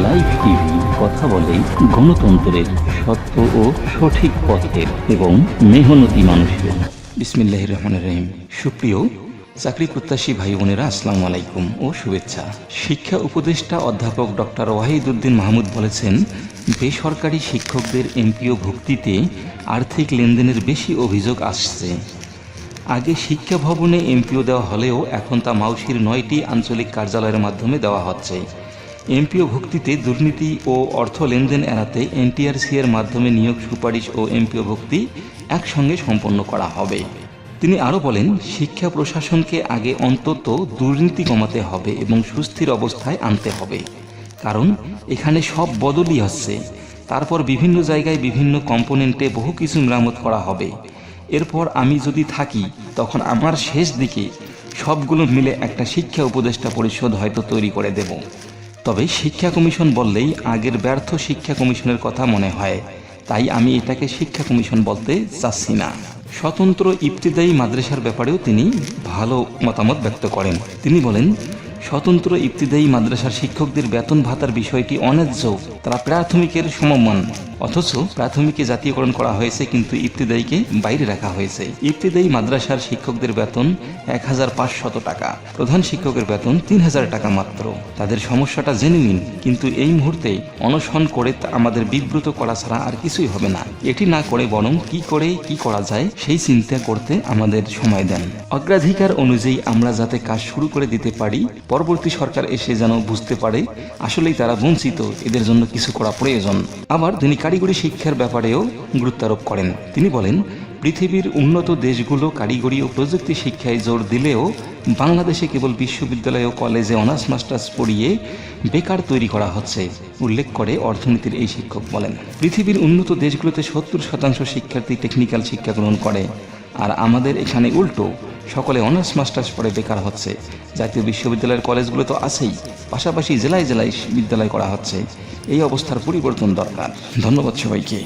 Live TV কথা বলে গণতন্ত্রের সত্য ও সঠিক পথের এবং মেহনতি মানুষের বিসমিল্লাহ রহমান রহিম। সুপ্রিয় চাকরি প্রত্যাশী ভাই বোনেরা, আসসালামু আলাইকুম ও শুভেচ্ছা। শিক্ষা উপদেষ্টা অধ্যাপক ডক্টর ওয়াহিদুদ্দিন মাহমুদ বলেছেন, বেসরকারি শিক্ষকদের এমপিও ভুক্তিতে আর্থিক লেনদেনের বেশি অভিযোগ আসছে। আগে শিক্ষা ভবনে এমপিও দেওয়া হলেও এখন তা মাউসির নয়টি আঞ্চলিক কার্যালয়ের মাধ্যমে দেওয়া হচ্ছে। এমপিও ভুক্তিতে দুর্নীতি ও অর্থ লেনদেন এড়াতে এনটিআরসি এর মাধ্যমে নিয়োগ সুপারিশ ও এমপিও ভক্তি একসঙ্গে সম্পন্ন করা হবে। তিনি আরও বলেন, শিক্ষা প্রশাসনকে আগে অন্তত দুর্নীতি কমাতে হবে এবং সুস্থির অবস্থায় আনতে হবে। কারণ, এখানে সব বদলই হচ্ছে। তারপর বিভিন্ন জায়গায় বিভিন্ন কম্পোনেন্টে বহু কিছু মেরামত করা হবে। এরপর আমি যদি থাকি, তখন আমার শেষ দিকে সবগুলো মিলে একটা শিক্ষা উপদেষ্টা পরিষদ হয়তো তৈরি করে দেব। তবে শিক্ষা কমিশন বললেই আগের ব্যর্থ শিক্ষা কমিশনের কথা মনে হয়। তাই আমি এটাকে শিক্ষা কমিশন বলতে চাচ্ছি না। স্বতন্ত্র ইফতিদায়ী মাদ্রাসার ব্যাপারেও তিনি ভালো মতামত ব্যক্ত করেন। তিনি বলেন, স্বতন্ত্র ইফতিদায়ী মাদ্রাসার শিক্ষকদের বেতন ভাতার বিষয়টি অন্যায্য, তারা প্রাথমিকের সমমান। অথচ প্রাথমিকে জাতীয়করণ করা হয়েছে, কিন্তু ইবতিদায়ীকে বাইরে রাখা হয়েছে। ইবতিদায়ী মাদ্রাসার শিক্ষকদের বেতন এক হাজার টাকা। প্রধান শিক্ষকের বেতন তিন হাজার টাকা মাত্র। তাদের সমস্যাটা জেনে নিন, কিন্তু এই মুহূর্তে অনশন করে আমাদের বিব্রত করা ছাড়া আর কিছুই হবে না। এটি না করে বরং কি করে, কি করা যায়, সেই চিন্তা করতে আমাদের সময় দেন। অগ্রাধিকার অনুযায়ী আমরা যাতে কাজ শুরু করে দিতে পারি, পরবর্তী সরকার এসে যেন বুঝতে পারে, আসলেই তারা বঞ্চিত, এদের জন্য কিছু করা প্রয়োজন। আবার তিনি কারিগরি শিক্ষার ব্যাপারেও গুরুত্বারোপ করেন। তিনি বলেন, পৃথিবীর উন্নত দেশগুলো কারিগরি ও প্রযুক্তি শিক্ষায় জোর দিলেও বাংলাদেশে কেবল বিশ্ববিদ্যালয় ও কলেজে অনার্স, মাস্টার্স পড়িয়ে বেকার তৈরি করা হচ্ছে, উল্লেখ করে অর্থনীতির এই শিক্ষক বলেন। পৃথিবীর উন্নত দেশগুলোতে সত্তর শতাংশ শিক্ষার্থী টেকনিক্যাল শিক্ষা গ্রহণ করে, আর আমাদের এখানে উল্টো সকলে অনার্স মাস্টার্স পড়ে বেকার হচ্ছে। জাতীয় বিশ্ববিদ্যালয়ের কলেজগুলো তো আছেই, পাশাপাশি জেলায় জেলায় বিদ্যালয় করা হচ্ছে। এই অবস্থার পরিবর্তন দরকার। ধন্যবাদ সবাইকে।